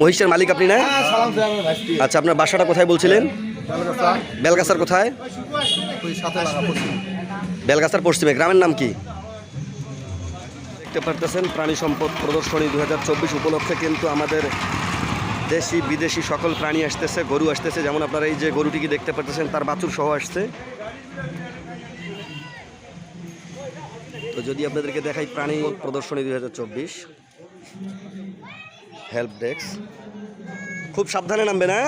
মহিষের মালিক আপনি না? হ্যাঁ, আচ্ছা আপনার বাসাটা কোথায় বলছিলেন? বেলগাছার। কোথায়? বেলগাছার পশ্চিমে গ্রামের নাম কি? দেখতে পারতেছেন প্রাণী সম্পদ প্রদর্শনী দু হাজার চব্বিশ উপলক্ষে কিন্তু আমাদের দেশি বিদেশি সকল প্রাণী আসতেছে গরু আসতেছে। যেমন আপনারা এই যে গরুটিকে দেখতে পারতেছেন তার বাছুর সহ আসছে। তো যদি আপনাদেরকে দেখাই প্রাণী প্রদর্শনী দু দুই হেল্প ডেস্ক খুব সাবধানে নামবে না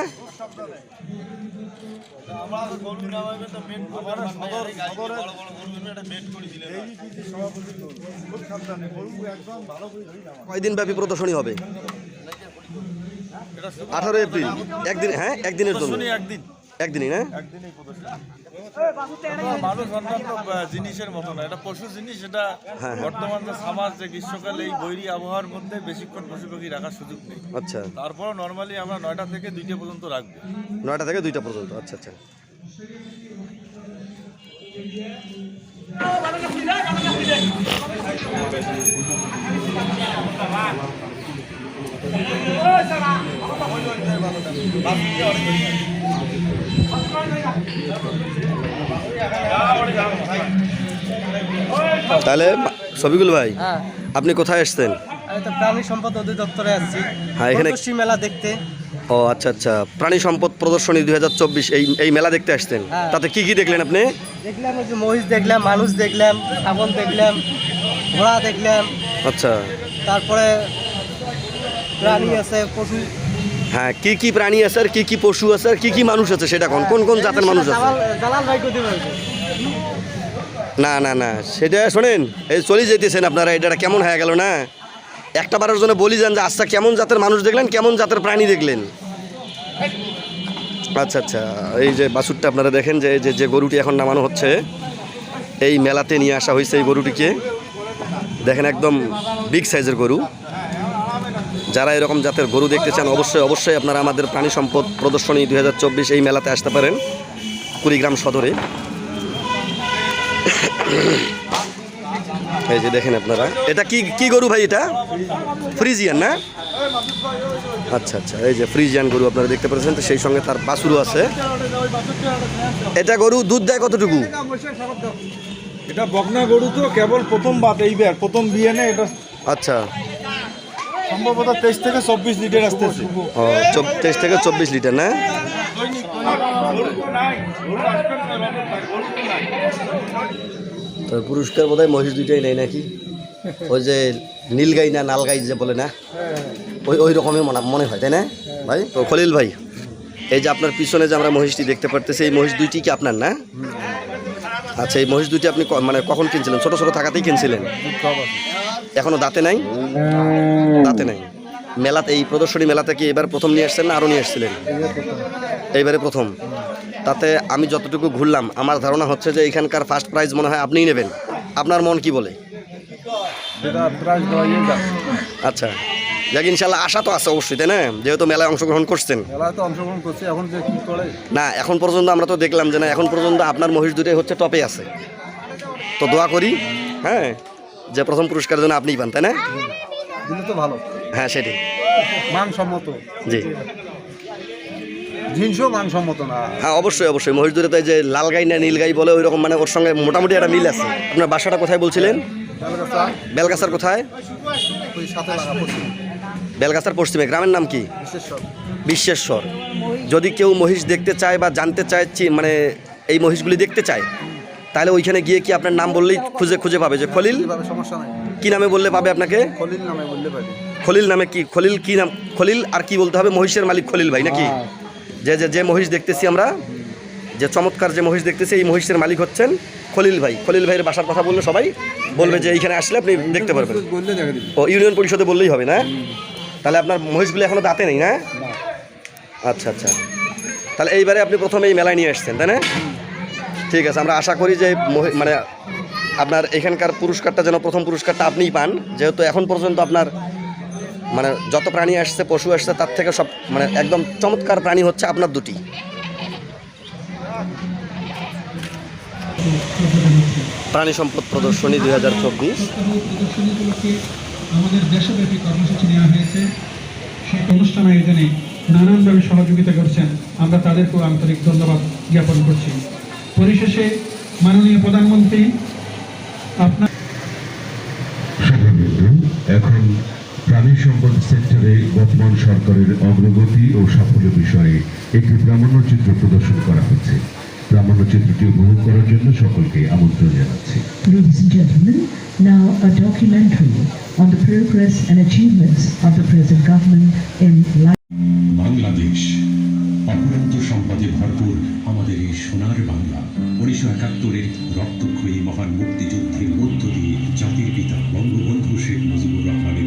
কয়দিন ব্যাপী প্রদর্শনী হবে? আঠারো এপ্রিল। একদিন হ্যাঁ? একদিনের জন্য। একদিন। একদিনই না মানুষ অন্যান্য জিনিসের মতো না। এটা পশু জিনিস এটা হ্যাঁ। বর্তমান যে সামাজ যে গ্রীষ্মকালে এই বৈরী আবহাওয়ার মধ্যে বেশিক্ষণ পশু পাখি রাখার সুযোগ নেই। আচ্ছা। তারপরও নর্মালি আমরা নয়টা থেকে দুইটা পর্যন্ত রাখব। নয়টা থেকে দুইটা পর্যন্ত আচ্ছা আচ্ছা। তাহলে সবিকুল ভাই হ্যাঁ। আপনি কোথায় এসছেন প্রাণী সম্পদ অধিদপ্তরে আসছি হ্যাঁ, এখানে- মেলা দেখতে। ও আচ্ছা আচ্ছা। প্রাণী সম্পদ প্রদর্শনী দুই এই এই মেলা দেখতে আসছেন? হ্যাঁ। তাতে কি কি দেখলেন আপনি? দেখলাম ওই যে মহিষ দেখলাম মানুষ দেখলাম ছাগল দেখলাম ঘোড়া দেখলাম। আচ্ছা। তারপরে প্রাণী আছে পশু হ্যাঁ কি কি প্রাণী আছে আর কি কি পশু আছে আর কি কি মানুষ আছে সেটা কোন কোন কোন জাতের মানুষ আছে? না না না সেটা শোনেন এই চলে যেতেছেন আপনারা এটা কেমন হয়ে গেল না? একটা বারের জন্য বলি যান যে আচ্ছা কেমন জাতের মানুষ দেখলেন কেমন জাতের প্রাণী দেখলেন? আচ্ছা আচ্ছা এই যে বাছুরটা আপনারা দেখেন যে যে যে গরুটি এখন নামানো হচ্ছে এই মেলাতে নিয়ে আসা হয়েছে এই গরুটিকে। দেখেন একদম বিগ সাইজের গরু। যারা এরকম জাতের গরু দেখতে চান অবশ্যই অবশ্যই আপনারা আমাদের প্রাণী সম্পদ প্রদর্শনী দু হাজার চব্বিশ এই মেলাতে আসতে পারেন কুড়িগ্রাম সদরে। এই যে দেখেন আপনারা। এটা কি কি গরু ভাই এটা? ফ্রিজিয়ান না? আচ্ছা আচ্ছা এই যে ফ্রিজিয়ান গরু আপনারা দেখতে পাচ্ছেন তো সেই সঙ্গে তার বাছুরও আছে। এটা গরু দুধ দেয় কতটুকু? এটা বকনা গরু তো কেবল প্রথম বাত এইবার প্রথম বিয়ে নেই এটা আচ্ছা। সম্ভবত তেইশ থেকে চব্বিশ লিটার আসতেছে। ও তেইশ থেকে চব্বিশ লিটার না? তো পুরস্কার বোধ হয় মহিষ দুইটাই নেই নাকি? ওই যে নীল গাই না নাল গাই যে বলে না? ওই ওই রকমই মনে মনে হয় তাই না? ভাই তো খলিল ভাই এই যে আপনার পিছনে যে আমরা মহিষটি দেখতে পারতেছি এই মহিষ দুইটি কি আপনার না? আচ্ছা এই মহিষ দুইটি আপনি মানে কখন কিনছিলেন? ছোট ছোট থাকাতেই কিনছিলেন? এখনও দাঁতে নাই? দাঁতে নাই। মেলাতে এই প্রদর্শনী মেলাতে কি এবার প্রথম নিয়ে আসছেন না আরও নিয়ে আসছিলেন এইবারে প্রথম। তাতে আমি যতটুকু ঘুরলাম আমার ধারণা হচ্ছে যে এখানকার ফার্স্ট প্রাইজ মনে হয় আপনিই নেবেন। আপনার মন কি বলে? আচ্ছা। যাক ইনশাল্লাহ আশা তো আছে অবশ্যই তাই না? যেহেতু মেলায় অংশগ্রহণ করছেন। না এখন পর্যন্ত আমরা তো দেখলাম যে না এখন পর্যন্ত আপনার মহিষ দুটোই হচ্ছে টপে আছে। তো দোয়া করি হ্যাঁ? যে প্রথম পুরস্কারের জন্য আপনিই পান তাই না? দিলে তো ভালো। হ্যাঁ সেটি মানসম্মত। জি। জিনিসও মানসম্মত না। হ্যাঁ অবশ্যই অবশ্যই। মহিষ দুটোতে যে লাল গাই না নীল গাই বলে ওই রকম মানে ওর সঙ্গে মোটামুটি একটা মিল আছে। আপনার বাসাটা কোথায় বলছিলেন? বেলগাছার কোথায়? বেলগাছার পশ্চিমে। গ্রামের নাম কি? বিশ্বেশ্বর। যদি কেউ মহিষ দেখতে চায় বা জানতে চায় মানে এই মহিষগুলি দেখতে চায় তাহলে ওইখানে গিয়ে কি আপনার নাম বললেই খুঁজে খুঁজে পাবে যে খলিল? এইভাবে সমস্যা নাই। কি নামে বললে পাবে আপনাকে? খলিল নামে বললে পারি খলিল নামে কি? খলিল কি নাম? খলিল আর কি বলতে হবে? মহিষের মালিক খলিল ভাই নাকি? যে যে যে মহিষ দেখতেছি আমরা যে চমৎকার যে মহিষ দেখতেছি এই মহিষের মালিক হচ্ছেন খলিল ভাই। খলিল ভাইয়ের বাসার কথা বললে সবাই বলবে যে এইখানে আসলে আপনি দেখতে পারবেন। ও ইউনিয়ন পরিষদে বললেই হবে না? তাহলে আপনার মহিষগুলো এখনও দাঁতে নেই না? আচ্ছা আচ্ছা। তাহলে এইবারে আপনি প্রথমে এই মেলায় নিয়ে আসছেন তাই না? ঠিক আছে, আমরা আশা করি যে মানে আপনার এখানকার পুরস্কারটা যেন প্রথম পুরস্কারটা আপনিই পান। যেহেতু এখন পর্যন্ত আপনার মানে যত প্রাণী আসছে, পশু আসছে, তার থেকে সব মানে একদম চমৎকার প্রাণী হচ্ছে আপনার দুটি। প্রাণী সম্পদ প্রদর্শনী দুই হাজার চব্বিশ। আমাদের দেশব্যাপী কর্মসূচি নেওয়া হয়েছে। সেই অনুষ্ঠান আয়োজনে নানানভাবে সহযোগিতা করছেন। আমরা তাদেরকেও আন্তরিক ধন্যবাদ জ্ঞাপন করছি। পরিশেষে মাননীয় প্রধানমন্ত্রী আপনার এখন প্রাণী সম্পদ সেক্টরে বর্তমান সরকারের অগ্রগতি ও সাফল্য বিষয়ে একটি প্রামাণ্যচিত্র প্রদর্শন করা হচ্ছে প্রামাণ্যচিত্রটি উপভোগ করার জন্য সকলকে আমন্ত্রণ জানাচ্ছি Ladies and gentlemen, now a documentary on the progress and achievements of the present government in life. সোনার বাংলা, উনিশশো একাত্তরের রক্তক্ষয়ী মহান মুক্তিযুদ্ধের মধ্য দিয়ে জাতির পিতা, বঙ্গবন্ধু শেখ মুজিবুর রহমানের